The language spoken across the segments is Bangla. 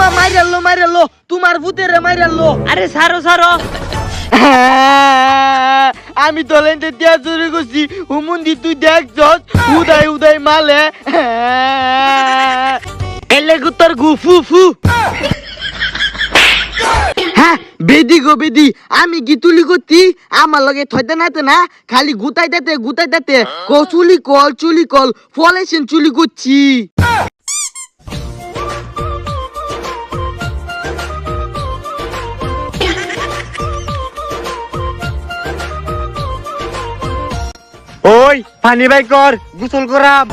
আম্মা মাইরাল্লো মাইরাল্লো, তোমার ভূতেরে মাইরাল্লো। আরে সারো সারো। আমি তলেন্টে দিয়া চুরি করছি, হুমুন্দি তুই দেখছস উদয় উদয় মালে। এলে গুতর গু, ফু হ্যাঁ বেদি গো, বেদি। আমি কি তুলি করতি আমার লগে থইতে নাতে না, খালি গুতাই দিতে গুতাই দিতে। ক চুলি কল চুলি কল ফলেছেন চুলি করছি। পানি বাই কর গোসল করাম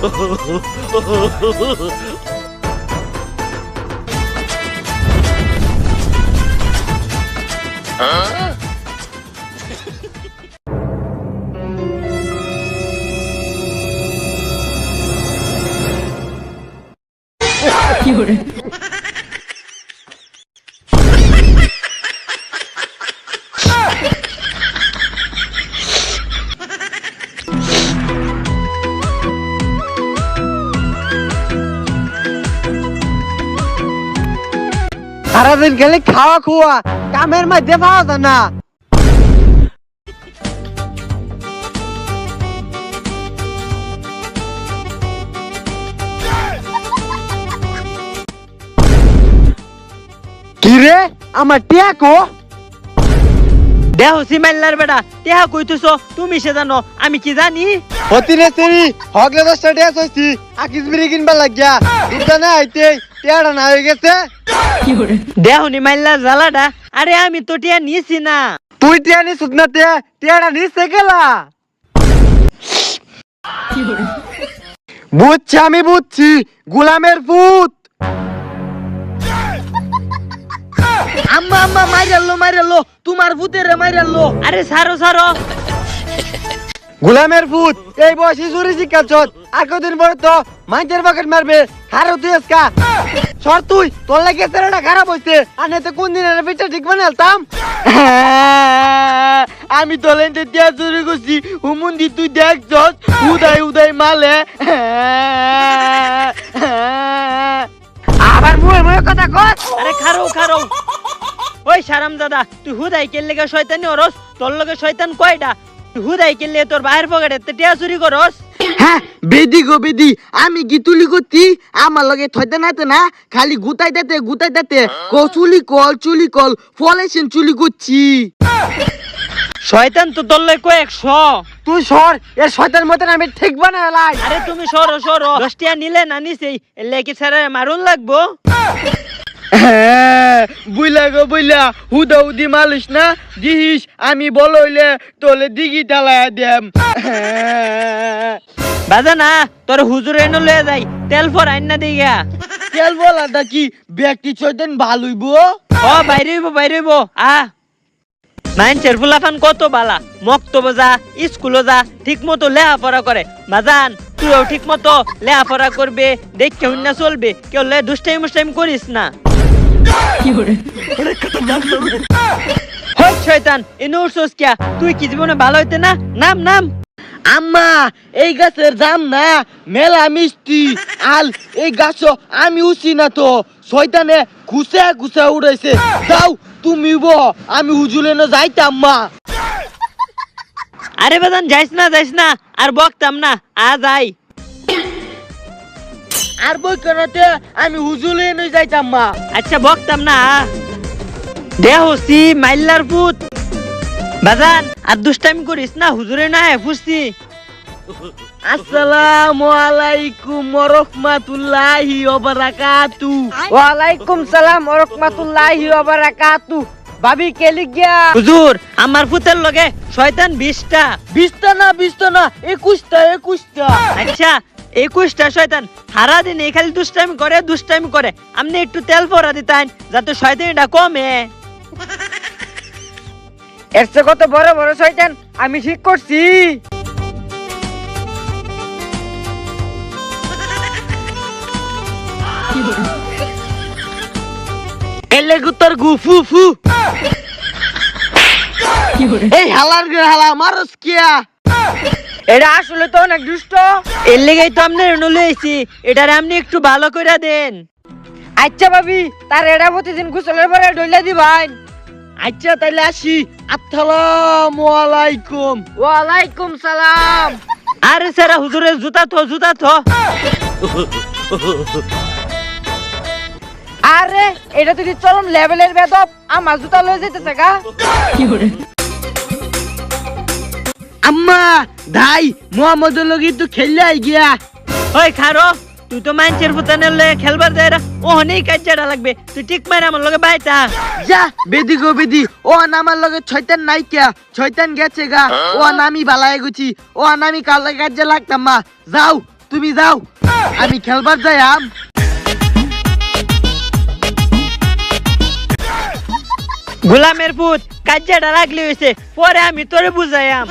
সারাদিন খালি খাওয়া খুয়া কামের মধ্যে পাওয়া যায় না। কি রে? আমার টিয়া কো? দেহ সিমাইলার বেটা তেহা কইতেছো তুমি সে জানো আমি কি জানি? হতি রে সেরি হগলে দশটা টিয়া সইছি আকিস বিড়ি কিনবা লাগিয়া। দুটা না আইতে টিয়াটা না হয়ে গেছে। দেহ নিমাইলার জ্বালাটা। আরে আমি তো টিয়া নিয়েছি না। তুই টিয়া নি সুদনা টিয়া টিয়াটা নিচ্ছে গেলা বুঝছি আমি বুঝছি গুলামের পুত আম্মা আম্মা মাইরাল্লো মাইরাল্লো তোমার ভূতেরে মাইরাল্লো। আরে সারো সারো। গুলামের পুত এই বয়সে চুরি শিক্ষাচ্ছ আর কদিন পরে তো মাইজের বাকেট মারবে। খারো তুই এসকা সর তুই, তোর লাগে ছেলেটা খারাপ হইছে। আর নেতে কোন দিনের পিঠা ঠিক বানালতাম আমি তলেন্টে দিয়া চুরি করছি। হুমুন্দি তুই দেখছস উদয় উদয় মালে আবার মুয়ে মুয়ে কথা কর আরে খারো খারো। ওই সারাম দাদা, তুই হুদাই কেলে লেগে শয়তানি ওরস তোর লগে শয়তান কয়টা তুই হুদাই কেলে তোর বাইরের পকেটে তে টিয়া চুরি করস? হ্যাঁ বেদি গো বেদি আমি কি তুলি করতি আমার লগে থইতে নাতে না খালি গুতাই দিতে গুতাই দিতে ক চুলি কল চুলি কল ফলেছেন চুলি করছি। শয়তান তো লগে কয়েকশো তুই সর এ শয়তান মতন আমি ঠিক বানালাই আরে তুমি সরো সরো। দশ টিয়া নিলে না নিছেই এলে কি স্যার মারুন লাগবো। হ্যাঁ বুইলা গো বুইলা হুদা হুদি মালিস না? দিহিস আমি বল হইলে তোলে দিগি টালায় দেম। বাজা না তোর হুজুর এনে লয়ে যাই তেল ফর আইন না দিগা তেল বলাটা কি? ব্যক্তি চৈতেন ভালোইব ও বাইরে হইব বাইরে হইব। আ। মাইন চেরফুলাফান কত বালা? মক্তব যা স্কুলে যা ঠিক মতো লেহাপড়া করে। বাজান তুইও ঠিক মতো লেহাপড়া করবে দেখে না চলবে। কেউ লে দুষ্টাইম মুষ্টাইম করিস না। হই শয়তান এনে উঠছস কিয়া? তুই কি জীবনে ভালো হইতে না? নাম নাম। আম্মা এই গাছের দাম না মেলা মিষ্টি। আল এই গাছ আমি উঠছি না তো। শয়তানে ঘুষে ঘুষে উড়াইছে। যাও তুমি ব আমি হুজুলে না যাইতাম মা আরে বাজান যাইস না যাইস না আর বকতাম না আ যাই। আর বই করাতে আমি হুজুলে না যাইতাম মা আচ্ছা বকতাম না দেহ সি মাইল্লার পুত। বাজান আর দুষ্টামি করিস না হুজুরে না ফুসছি। আসসালামু আলাইকুম রহমাতুল্লাহি ওয়া বারাকাতু ওয়ালাইকুম সালাম ওয়া রাহমাতুল্লাহি ওয়া বারাকাতু ভাবি কে লিখিয়া? হুজুর আমার পুতের লগে শয়তান বিশটা। বিশটা না বিশটা না একুশটা একুশটা। আচ্ছা একুশটা শয়তান সারা দিন খালি দুষ্টামি করে দুষ্টামি করে। আপনি একটু তেল পরা দিতেন যাতে শয়তানিটা কমে। এর চেয়ে কত বড় বড় শয়তান আমি ঠিক করছি। গুফু ফু এই হালার হালা মারস কিয়া? এটা আসলে তো অনেক দুষ্ট। এর লেগেই তো এটারে আপনি একটু ভালো করে দেন। আচ্ছা ভাবি তার এটা প্রতিদিন গোসলের পরে ডইলা দিবাই আচ্ছা তাইলে আসি। আসসালামু আলাইকুম। ওয়ালাইকুম সালাম। আরে সেরা হুজুরের জুতা থো জুতা থো। আরে এটা তুই চরম লেভেলের বেদব আমার জুতা লয়ে যেতেছে গা। আম্মা দাই মোহাম্মদ লগি তো খেললে আই গিয়া। ওই খারো। তুই তো মাইনছের ফুতানের লয়ে খেলবার দেয় ও হনেই কাজ্জাটা লাগবে। তুই ঠিক মারে আমার লগে বাইতা। যা বেদি গো বেদি ও আমার লগে ছয়তান নাই কিয়া ছয়তান গেছে গা। ও আমি বালায় গুছি ও আমি কাল কাজে লাগতাম মা? যাও তুমি যাও। আমি খেলবার যাই আম। গোলামের পুত কাজ্জাটা লাগলে হয়েছে পরে আমি তোরে বুঝাইয়াম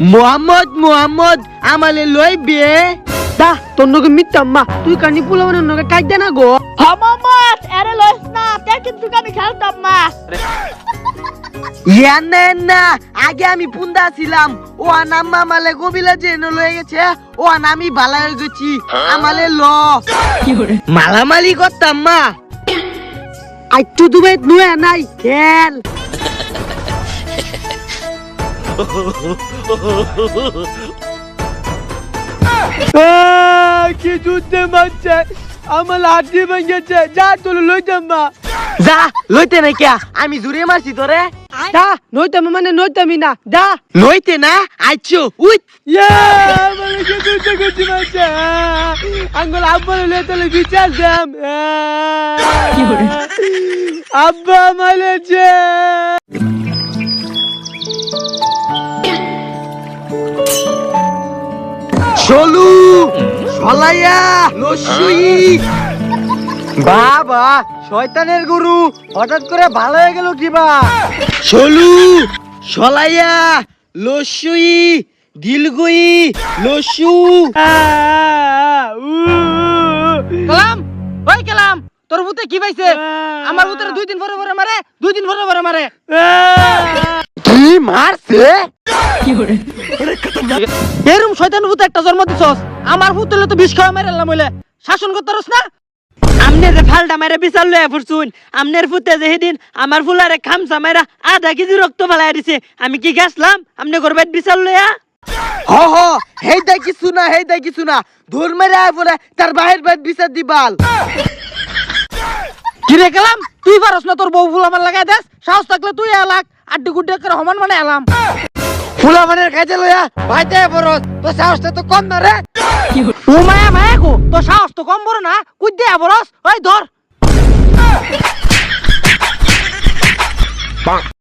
মোহাম্মদ মোহাম্মদ আমালে লই বে দা তোর নগে মিথ্যা মা তুই কানি পোলাওনের নগে কাইদে না গো। হমামত আরে লইস না তে কিন্তু আমি খেলতাম না ইয়া না না আগে আমি পুন্দা ছিলাম। ও আন আম্মা আমালে গবিলা যে এনে লয়ে গেছে ও আন আমি বালায় হয়ে গেছি। আমালে ল। মালামালি করতাম মা। আইটু দুবে নুয়ে নাই খেল। কি যুদ্ধে মারছে আমার লাঠি ভেঙেছে যা তোর লইতাম মা যা লইতে না কিয়া। আমি জুড়ে মারছি তোরে। দা নইতাম মানে নইতামি না। দা নইতে না আইছো উইট ইয়ে আমার কি যুদ্ধ করছি মারছে আঙ্গুল আব্বা লইলে তাহলে বিচার দাম আব্বা মালেছে চলু সলাইয়া লসুই বাবা শয়তানের গুরু হঠাৎ করে ভালো হয়ে গেল কিবা? চলু সলাইয়া লসুই দিলগুই লসু কালাম ওই কালাম তোর ভূতে কি পাইছে? আমার ভূতের দুই দিন পরে পরে মারে দুই দিন পরে পরে মারে। কি মারছে? এরম শয়তান ভূত একটা জন্ম দিছস। আমার ভূত হলে তো বিষ খাওয়া মেরে এলাম হইলে। শাসন করতে পারস না? আমনে যে ফালটা মারে বিচার লয়ে ফুরছুন আমনের ফুতে যে আমার ফুলারে খামসা মাইরা আধা কেজি রক্ত ফালাই দিছে। আমি কি গেছলাম আমনে করবে বিচার লইয়া? হ হ হেই কিছু না হেই কিছু না। ধর মেরে আয় পরে তার বাহির বাইর বিচার দিবাল কিরে গেলাম তুই পারস না তোর বউ ফুল আমার লাগাই দেস? সাহস থাকলে তুই এলাক। আড্ডি গুড্ডি করে সমান মানে এলাম। ফুলা মানের কাজে লইয়া ভাইতে বরস তো সাহসটা তো কম না রে। ও মায়া মায়া গো তো সাহস তো কম বড় না কুই দে বরস ওই ধর।